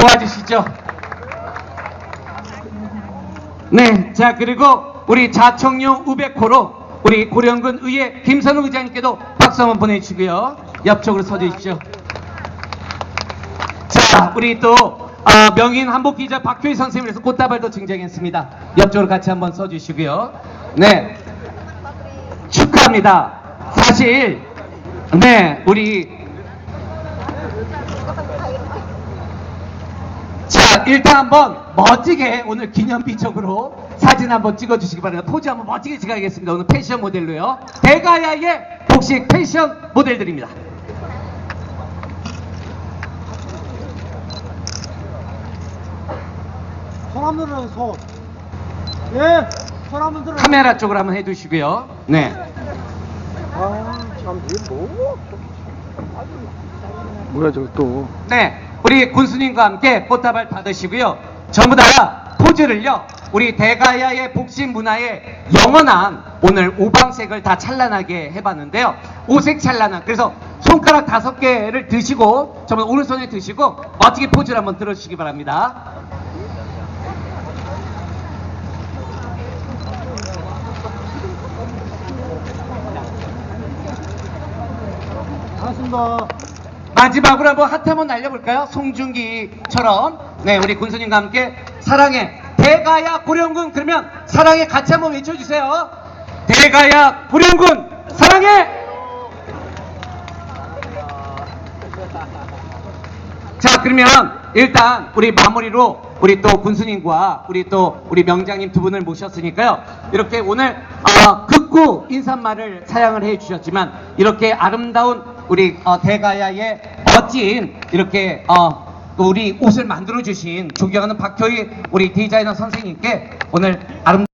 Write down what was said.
들어와 주시죠. 네, 자 그리고 우리 자청룡 우백호로 우리 고령군 의회 김선우 의장님께도 박수 한번 보내주시고요. 옆쪽으로 서주십시오. 자, 우리 또 아, 명인 한복 기자 박효희 선생님께서 꽃다발도 증정했습니다. 옆쪽으로 같이 한번 써주시고요. 네, 축하합니다. 사실 네 우리 자 일단 한번 멋지게 오늘 기념비적으로 사진 한번 찍어주시기 바랍니다. 포즈 한번 멋지게 찍어야겠습니다. 오늘 패션 모델로요. 대가야의 복식 패션 모델들입니다. 손 한번 들어요, 손. 예, 손 한번 들어요. 카메라 쪽으로 한번 해주시고요. 네. 아, 참, 이게 뭐? 뭐야, 저거 또. 네, 우리 군수님과 함께 꽃다발 받으시고요. 전부 다 포즈를요. 우리 대가야의 복식 문화의 영원한 오늘 오방색을 다 찬란하게 해봤는데요. 오색 찬란한. 그래서 손가락 다섯 개를 드시고 다 오른손에 드시고 멋지게 포즈를 한번 들어주시기 바랍니다. 반갑습니다. 마지막으로 한번 하트 한번 날려볼까요? 송중기처럼. 네 우리 군수님과 함께 사랑해. 대가야 고령군. 그러면 사랑해 같이 한번 외쳐주세요. 대가야 고령군 사랑해! 자 그러면 일단 우리 마무리로 우리 또 군수님과 우리 또 우리 명장님 두 분을 모셨으니까요. 이렇게 오늘 어, 극구 인사말을 사양을 해주셨지만 이렇게 아름다운 우리 어, 대가야의 멋진 이렇게 어, 또 우리 옷을 만들어 주신 존경하는 박효희 우리 디자이너 선생님께 오늘 아름